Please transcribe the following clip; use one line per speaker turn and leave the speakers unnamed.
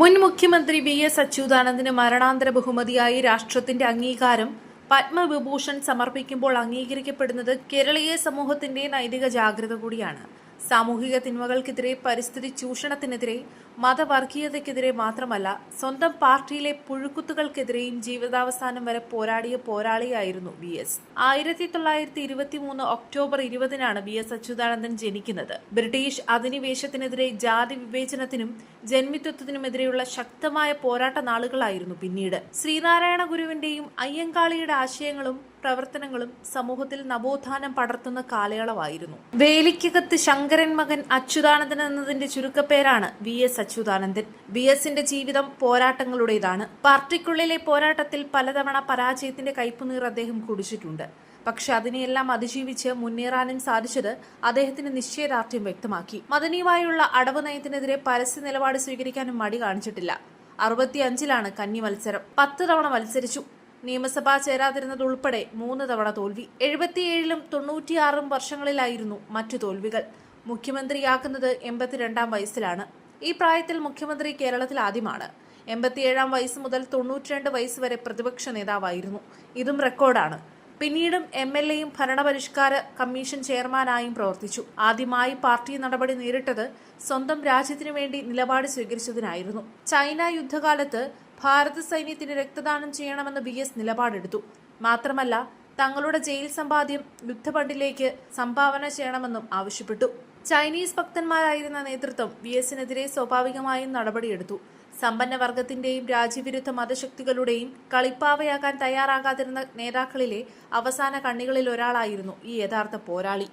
മുൻ മുഖ്യമന്ത്രി V S അച്യുതാനന്ദന് മരണാന്തര ബഹുമതിയായി രാഷ്ട്രത്തിന്റെ അംഗീകാരം പത്മവിഭൂഷൺ സമർപ്പിക്കുമ്പോൾ അംഗീകരിക്കപ്പെടുന്നത് കേരളീയ സമൂഹത്തിന്റെ നൈതിക ജാഗ്രത കൂടിയാണ്. സാമൂഹിക തിന്മകൾക്കെതിരെ പരിസ്ഥിതി ചൂഷണത്തിനെതിരെ മതവർഗീയതയ്ക്കെതിരെ മാത്രമല്ല സ്വന്തം പാർട്ടിയിലെ പുഴുക്കുത്തുകൾക്കെതിരെയും ജീവിതാവസാനം വരെ പോരാടിയ പോരാളിയായിരുന്നു വി എസ്. ആയിരത്തി തൊള്ളായിരത്തി ഇരുപത്തി മൂന്ന് ഒക്ടോബർ ഇരുപതിനാണ് വി എസ് അച്യുതാനന്ദൻ ജനിക്കുന്നത്. ബ്രിട്ടീഷ് അധിനിവേശത്തിനെതിരെ ജാതി വിവേചനത്തിനും ജന്മിത്വത്തിനുമെതിരെയുള്ള ശക്തമായ പോരാട്ട നാളുകളായിരുന്നു പിന്നീട്. ശ്രീനാരായണ ഗുരുവിന്റെയും അയ്യങ്കാളിയുടെ ആശയങ്ങളും പ്രവർത്തനങ്ങളും സമൂഹത്തിൽ നവോത്ഥാനം പടർത്തുന്ന കാലയളവായിരുന്നു. വേലിക്കകത്ത് ശങ്കരൻ മകൻ അച്യുതാനന്ദൻ എന്നതിന്റെ ചുരുക്കപ്പേരാണ് വി എസ് അച്യുതാനന്ദൻ. വി എസിന്റെ ജീവിതം പോരാട്ടങ്ങളുടേതാണ്. പാർട്ടിക്കുള്ളിലെ പോരാട്ടത്തിൽ പലതവണ പരാജയത്തിന്റെ കയ്പുനീർ അദ്ദേഹം കുടിച്ചിട്ടുണ്ട്. പക്ഷെ അതിനെയെല്ലാം അതിജീവിച്ച് മുന്നേറാനും സാധിച്ചത് അദ്ദേഹത്തിന് നിശ്ചയദാർഢ്യം വ്യക്തമാക്കി. മദനീയമായുള്ള അടവ് നയത്തിനെതിരെ പരസ്യ നിലപാട് സ്വീകരിക്കാനും മടി കാണിച്ചിട്ടില്ല. അറുപത്തിയഞ്ചിലാണ് കന്നി മത്സരം. പത്ത് തവണ മത്സരിച്ചു. നിയമസഭ ചേരാതിരുന്നത് ഉൾപ്പെടെ മൂന്ന് തവണ തോൽവി. എഴുപത്തിയേഴിലും തൊണ്ണൂറ്റിയാറും വർഷങ്ങളിലായിരുന്നു മറ്റു തോൽവികൾ. മുഖ്യമന്ത്രിയാക്കുന്നത് എൺപത്തിരണ്ടാം വയസ്സിലാണ്. ഈ പ്രായത്തിൽ മുഖ്യമന്ത്രി കേരളത്തിൽ ആദ്യമാണ്. എൺപത്തിയേഴാം വയസ്സ് മുതൽ തൊണ്ണൂറ്റിരണ്ട് വയസ്സ് വരെ പ്രതിപക്ഷ നേതാവായിരുന്നു. ഇതും റെക്കോർഡാണ്. പിന്നീടും എം എൽ എയും ഭരണപരിഷ്കാര കമ്മീഷൻ ചെയർമാനായും പ്രവർത്തിച്ചു. ആദ്യമായി പാർട്ടി നടപടി നേരിട്ടത് സ്വന്തം രാജ്യത്തിനു വേണ്ടി നിലപാട് സ്വീകരിച്ചതിനായിരുന്നു. ചൈന യുദ്ധകാലത്ത് ഭാരത സൈന്യത്തിന് രക്തദാനം ചെയ്യണമെന്ന് വി എസ് നിലപാടെടുത്തു. മാത്രമല്ല തങ്ങളുടെ ജയിൽ സമ്പാദ്യം യുദ്ധഫണ്ടിലേക്ക് സംഭാവന ചെയ്യണമെന്നും ആവശ്യപ്പെട്ടു. ചൈനീസ് ഭക്തന്മാരായിരുന്ന നേതൃത്വം വി എസിനെതിരെ സ്വാഭാവികമായും നടപടിയെടുത്തു. സമ്പന്ന വർഗത്തിന്റെയും രാജ്യവിരുദ്ധ മതശക്തികളുടെയും കളിപ്പാവയാകാൻ തയ്യാറാകാതിരുന്ന നേതാക്കളിലെ അവസാന കണ്ണികളിൽ ഒരാളായിരുന്നു ഈ യഥാർത്ഥ പോരാളി.